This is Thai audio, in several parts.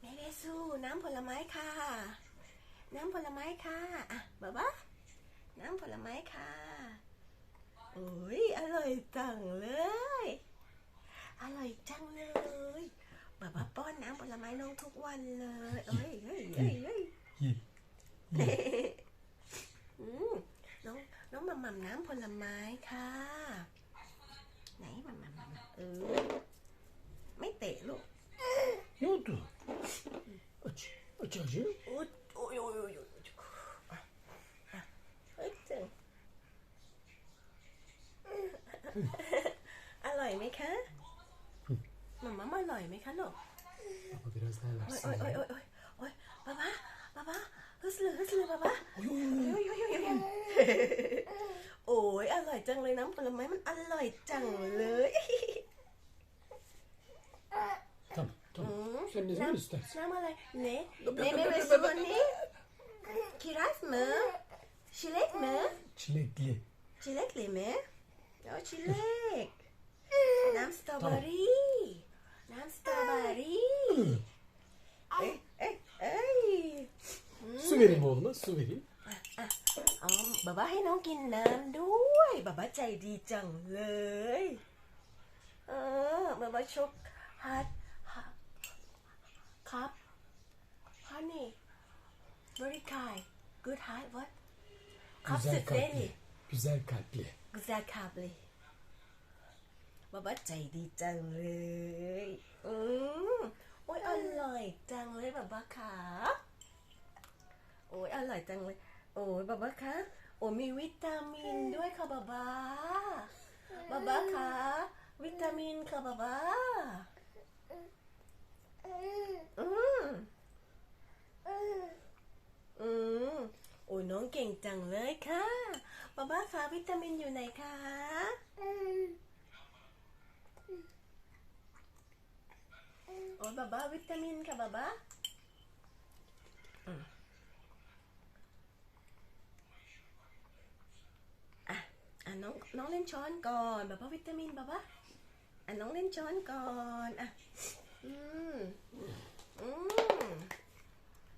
แม่เบสูน้ำผลไม้ค่ะ น้ำผลไม้ค่ะอะบ๊าบ้าน้ำผลไม้ค่ะโอ้ยอร่อยจังเลย อร่อยจังเลยแบบว่าป้อนน้ำผลไม้น้องทุกวันเลย เอ้ยเอ้ยเอ้ยเอ้ย องน้องหม่ำหม่ำน้ำผลไม้ค่ะ ไหนหม่ำหม่ำหม่ำเออ ไม่เตะลูก Ne oldu? Aç. Aç acı. โอ๊ยโอ้ยโอ้ยโอ้ยโอ้ยอะอะเฮ้ยเจ๋งอร่อยไหมคะหม่ำหม่ำอร่อยไหมคะลูก Baba biraz daha โอ้ย versin. โอ้ยโอ้ยโอ้ยโอ้ยโอ้ยบ้าบ้าบ้าบ้า hustle hustle มามาโอ้ยอร่อยจังเลยน้ำผลไม้มันอร่อยจังเลย Tamam, tamam. Sen ne zaman istersin? Şamalar. Ne? Ne meyvesi bu ne? Kiraz mı? Çilek mi? Çilekli. Çilekli mi? Ya çilek. Nam stabari. Nam stabari. Vereyim oğluma su vereyim. อ๋อบ๊าบ้าให้น้องกินน้ำด้วยบ๊าบ้าใจดีจังเลย เออบ๊าบ้าชกฮัทครับ honey very kind good heart what ครับสุ Güzel ดเดลี่ kalpli. Güzel kalpli. Güzel kalpli บ๊าบ้าใจดีจังเลย อืมโอ้ยอร่อยจังเลยบ๊าบ้าขา โอ้ยอร่อยจังเลย โอ้ยบ๊าบ้าคะโอ้ยมีวิตามินด้วยค่ะบ๊าบ้าบ๊าบ้าคะวิตามินค่ะบ๊าบ้าอืมอืมโอ้ยน้องเก่งจังเลยค่ะบ๊าบ้าคะวิตามินอยู่ไหนคะโอ้ยบ๊าบ้าวิตามินค่ะบ๊าบ้าอืมอะอะ น้องน้องเล่นช้อนก่อนบ๊าบ้าวิตามินบ๊าบ้าอะน้องเล่นช้อนก่อนอะอืมอืม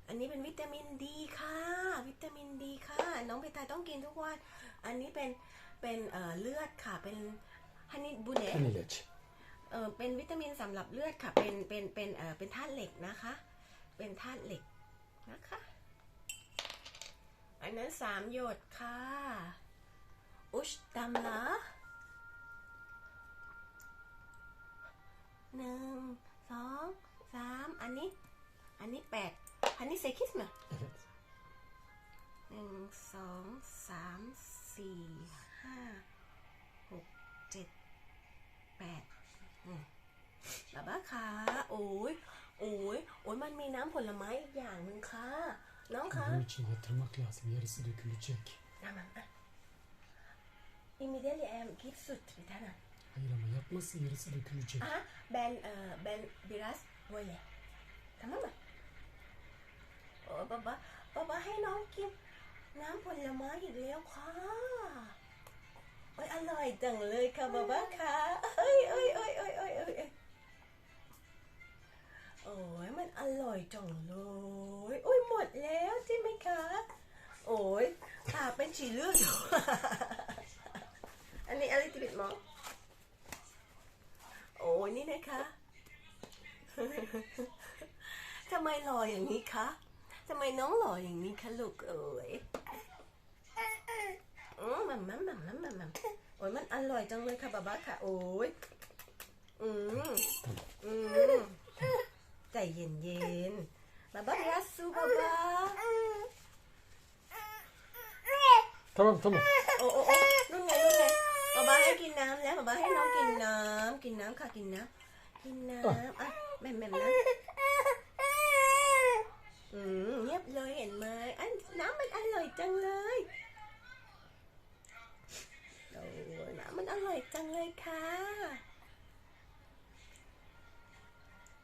อันนี้เป็นวิตามินดีค่ะ วิตามินดีค่ะ น้องเพทายต้องกินทุกวัน อันนี้เป็นเป็นเอ่อเลือดค่ะเป็นฮันนี่บูเน Kan ilaç. เออเป็นวิตามินสำหรับเลือดค่ะ เป็นเป็นเป็นเออเป็นธาตุเหล็กนะคะ เป็นธาตุเหล็กนะคะ อันนั้นสามหยดค่ะ อุชตัมละหนึ่งสองสามอันนี้ อันนี้แปดอันนี้เซคิสมา Evet. หนึ่งสองสามสี่ห้าหกเจ็ดแปดแบบว่าคะโอ้ยโอ้ยโอ้ยมันมีน้ำผลไม้อีกอย่างหนึ่งค่ะ น้องคะ Bunun için yatırmak lazım. Yarısı dökülecek. น้ำมันอะ immediately I am give สุดพิธานะ Hayır ama yapması yarısı dökülecek. อะแบนเอ่อแบนบิรัสไว้เลยทำไมมาโอ้ป๊าป๊าป๊าป๊าให้น้องกินน้ำผลไม้อีกแล้วค่ะโอ้ยอร่อยจังเลยค่ะป๊าป๊าค่ะเอ้ยเอ้ยเอ้ยเอ้ยเอ้ยเอ้ยเอ้ยโอ้ยมันอร่อยจังเลยโอ้ยหมดแล้วใช่ไหมคะ โอ้ยปากเป็นฉีเลือด อยู่อันนี้อะไรติบิดมองโอ้ยนี่นะคะทำไมหล่ออย่างนี้คะทำไมน้องหล่ออย่างนี้คะลูกเอ๋ยอืมมัมมัมมัมมัมมัมมัมโอ้ยมันอร่อยจังเลยค่ะบ๊าบ้าค่ะ โอ้ยอืมอืมใจเย็นเย็นๆบ๊าบ้ารัสซูบ๊าบ้า Tamam tamam. โอ้โอ้โอ้นู่นไงนู่นไงบ๊าบ้า ให้กินน้ำแล้วบ๊าบ้าให้น้องกินน้ำกินน้ำค่ะกินน้ำกินน้ำอะแม่แม่นะอืมเงียบเลยเห็นไหมอันน้ำมันอร่อยจังเลยโอ้น้ำมันอร่อยจังเลยค่ะ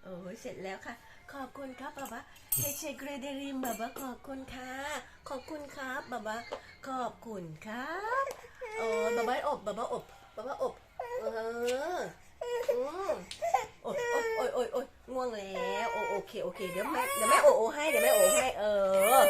โอ้เสร็จแล้วค่ะ ขอบคุณครับบ๊าบาเฮเชเกรเดริมบ๊าบาขอบคุณค่ะ ขอบอบคุณครับบาบาขอบคุณครับโอ้บาบาอบบาบาอบ บาบาอบเอออืมโอ้ยโอ้ยโอ้ยโอ้ยโอ้ยง่วงแล้วโอโอเคโอเคเดี๋ยวแม่เดี๋ยวแม่โอโอให้เดี๋ยวแม่โอให้เออ